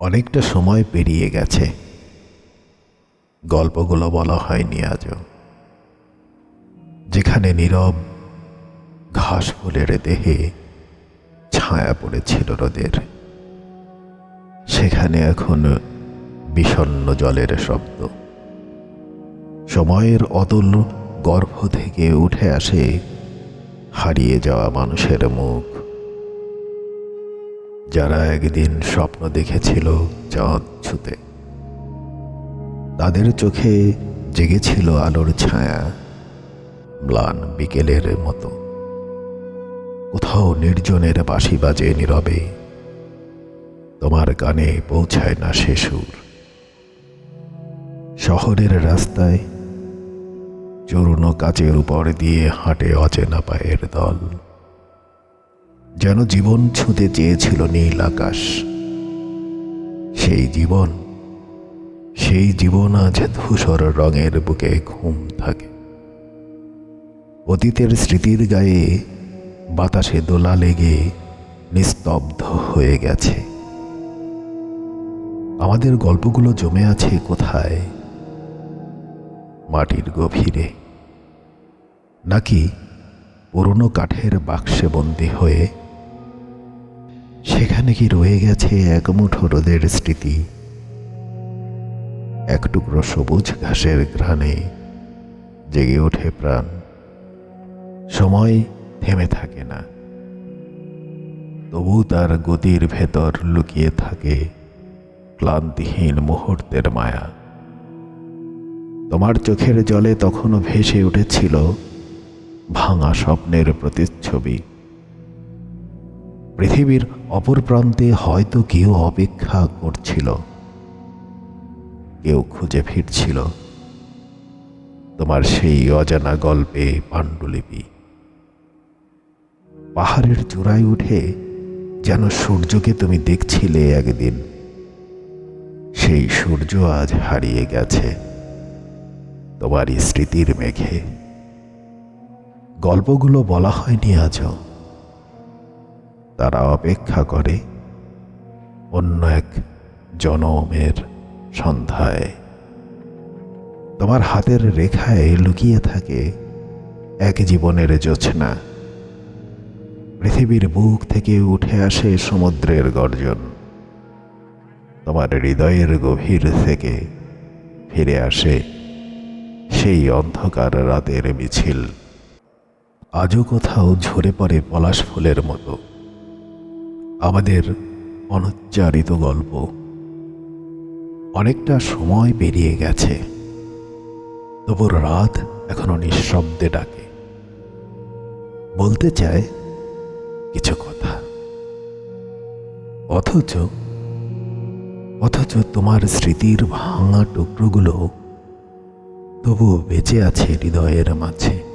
অনেকটা সময় পেরিয়ে গেছে। গল্পগুলো বলা হয়নি আজও। যেখানে নীরব ঘাস ফুলের দেহে ছায়া পড়েছিল রোদের। সেখানে এখন বিষণ্ণ জলের শব্দ। সময়ের অতুল গর্ভ থেকে উঠে আসে হারিয়ে যাওয়া মানুষের মুখ। যারা একদিন স্বপ্ন দেখেছিল চাঁদ ছুতে। তাদের চোখে জেগেছিল আলোর ছায়া, ম্লান বিকেলের মতো। কোথাও নির্জনের বাঁশি বাজে নীরবে। তোমার গানে পৌঁছায় না সে সুর। শহরের রাস্তায় চূর্ণ কাচের উপর দিয়ে হাঁটে অচেনা পায়ের দল। যেন জীবন ছুঁতে চেয়েছিল নীল আকাশ। সেই জীবন সেই জীবন আজ ধূসর রঙের বুকে ঘুম থাকে। অতীতের স্মৃতির গায়ে বাতাসে দোলা লেগে নিস্তব্ধ হয়ে গেছে। আমাদের গল্পগুলো জমে আছে কোথায়? মাটির গভীরে। নাকি পুরনো কাঠের বাক্সে বন্দি হয়ে সেখানে কি রয়ে গেছে এক মুঠো রোদের স্মৃতি? এক টুকরো সবুজ ঘাসের ঘ্রাণে জেগে ওঠে প্রাণ। সময় থেমে থাকে না। তবু তার গতির ভেতর লুকিয়ে থাকে ক্লান্তিহীন মুহূর্তের মায়া। তোমার চোখের জলে তখনও ভেসে উঠেছিল ভাঙা স্বপ্নের প্রতিচ্ছবি। পৃথিবীর অপর প্রান্তে হয়তো কেউ অপেক্ষা করছিল। কেউ খুঁজে ফিরছিল। তোমার সেই অজানা গল্পে পাণ্ডুলিপি। পাহাড়ের চূড়ায় উঠে যেন সূর্যকে তুমি দেখছিলে একদিন। সেই সূর্য আজ হারিয়ে গেছে। তোমারই স্মৃতির মেঘে। গল্পগুলো বলা হয়নি আজও। তারা অপেক্ষা করে অন্য এক জনমের সন্ধ্যায়। তোমার হাতের রেখায় লুকিয়ে থাকে এক জীবনের জোছনা। পৃথিবীর বুক থেকে উঠে আসে সমুদ্রের গর্জন। তোমার হৃদয়ের গভীর থেকে ফিরে আসে সেই অন্ধকার রাতের মিছিল। আজও কোথাও ঝরে পড়ে পলাশ ফুলের মতো। আমাদের অনুচ্চারিত গল্প। অনেকটা সময় পেরিয়ে গেছে। তবু রাত এখনও নিঃশব্দে ডাকে। বলতে চায় কিছু কথা। অথচ অথচ তোমার স্মৃতির ভাঙা টুকরোগুলো তবুও বেঁচে আছে হৃদয়ের মাঝে।